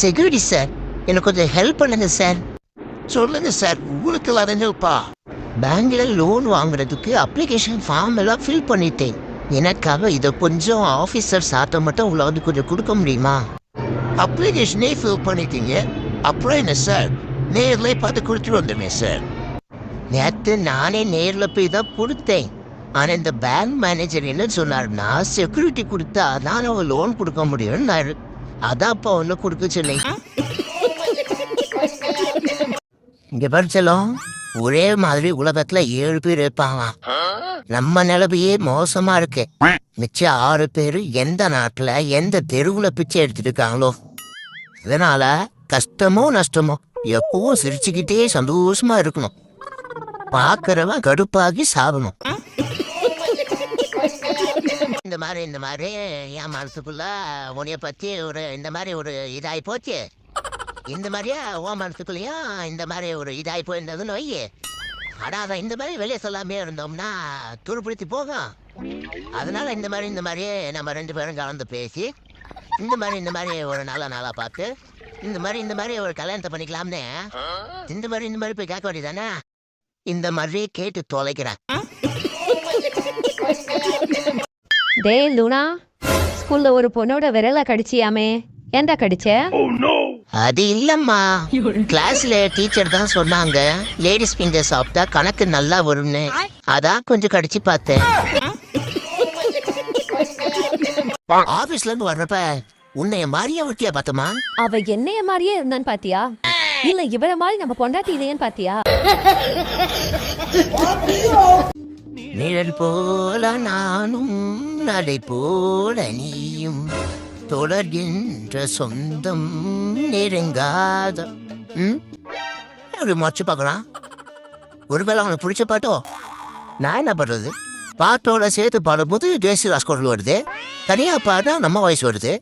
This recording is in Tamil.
செக்யூரிட்டி சார் எனக்கு கொஞ்சம் ஹெல்ப் பண்ணுங்க சார் சொல்லுங்க சார் உங்களுக்கு ஹெல்ப்பா பேங்க்கில் லோன் வாங்குறதுக்கு அப்ளிகேஷன் ஃபார்ம் எல்லாம் ஃபில் பண்ணிட்டேன். எனக்காக இதை கொஞ்சம் ஆஃபீஸர் சாத்த மட்டும் உங்களாவது கொஞ்சம் கொடுக்க முடியுமா? அப்ளிகேஷனே ஃபில் பண்ணிட்டீங்க. அப்புறம் என்ன சார் நேரில் பார்த்து கொடுத்துட்டு வந்துடுமே சார் நேற்று நானே நேரில் போய் தான் கொடுத்தேன். ஆனால் இந்த பேங்க் மேனேஜர் என்ன சொன்னார்னா செக்யூரிட்டி கொடுத்தா தான் அவன் லோன் கொடுக்க முடியும்னாரு அதான் அப்போ ஒன்று கொடுக்க சொல்லி. இங்க படிச்சலும் ஒரே மாதிரி உலகத்துல ஏழு பேர் இருப்பாங்க. நம்ம நிலவையே மோசமா இருக்கு. மிச்சம் ஆறு பேர் எந்த நாட்டுல எந்த தெருவுல பிச்சை எடுத்துட்டு இருக்காங்களோ. இதனால கஷ்டமோ நஷ்டமோ எப்பவும் சிரிச்சுக்கிட்டே சந்தோஷமா இருக்கணும். பாக்குறவன் கடுப்பாகி சாப்பிடணும் இந்த மாதிரி இந்த மாதிரி என் மனசுக்குள்ள உன்னைய பத்தி ஒரு இந்த மாதிரி ஒரு இதாகி போச்சு. இந்த மாதிரியா உன் மனசுக்குள்ளேயும் இந்த மாதிரி ஒரு இதாகி போயிருந்ததுன்னு வை. ஆனால் அதை இந்த மாதிரி வெளியே சொல்லாமே இருந்தோம்னா துருப்பிடித்து போகும். அதனால இந்த மாதிரி இந்த மாதிரியே நம்ம ரெண்டு பேரும் கலந்து பேசி இந்த மாதிரி இந்த மாதிரி ஒரு நல்ல நாளா பார்த்து இந்த மாதிரி இந்த மாதிரி ஒரு கல்யாணத்தை பண்ணிக்கலாம்னே. இந்த மாதிரி இந்த மாதிரி போய் கேட்க வேண்டியதானே இந்த மாதிரி கேட்டு தொலைக்கிறேன். டேய் லூனா ஸ்கூல்ல ஒரு பொண்ணோட விரல கடிச்சியாமே. ஏன்டா கடிச்ச? அது இல்லம்மா. கிளாஸ்ல டீச்சர் தான் சொன்னாங்க லேடிஸ் ஃபிங்கர் சாப்பிட்டா கணக்கு நல்லா வரும்னு. அதான் கொஞ்சம் கடிச்சு பார்த்தேன். ஆபீஸ்ல இருந்து வர்றப்ப உன்னைய மாதிரியா ஒட்டியா பார்த்தமா அவ என்னைய மாதிரியே இருந்தான்னு பாத்தியா? இல்ல இவர மாதிரி நம்ம பொண்டாட்டி இல்லையேன்னு பாத்தியா? நிழல் போல நானும் நடை போல நீயும். தொடர்கின்ற சொந்தம் நெருங்காத ம்? அப்படி மொச்சு பார்க்கலாம்? ஒருவேளை அவனுக்கு பிடிச்ச பாட்டோ? நான் என்ன பண்ணுறது பாட்டோட சேர்த்து பாடும்போது ஜெயஸ்ரீ ராஸ் குரல் வருது. தனியாக பாடினா நம்ம வயசு வருது.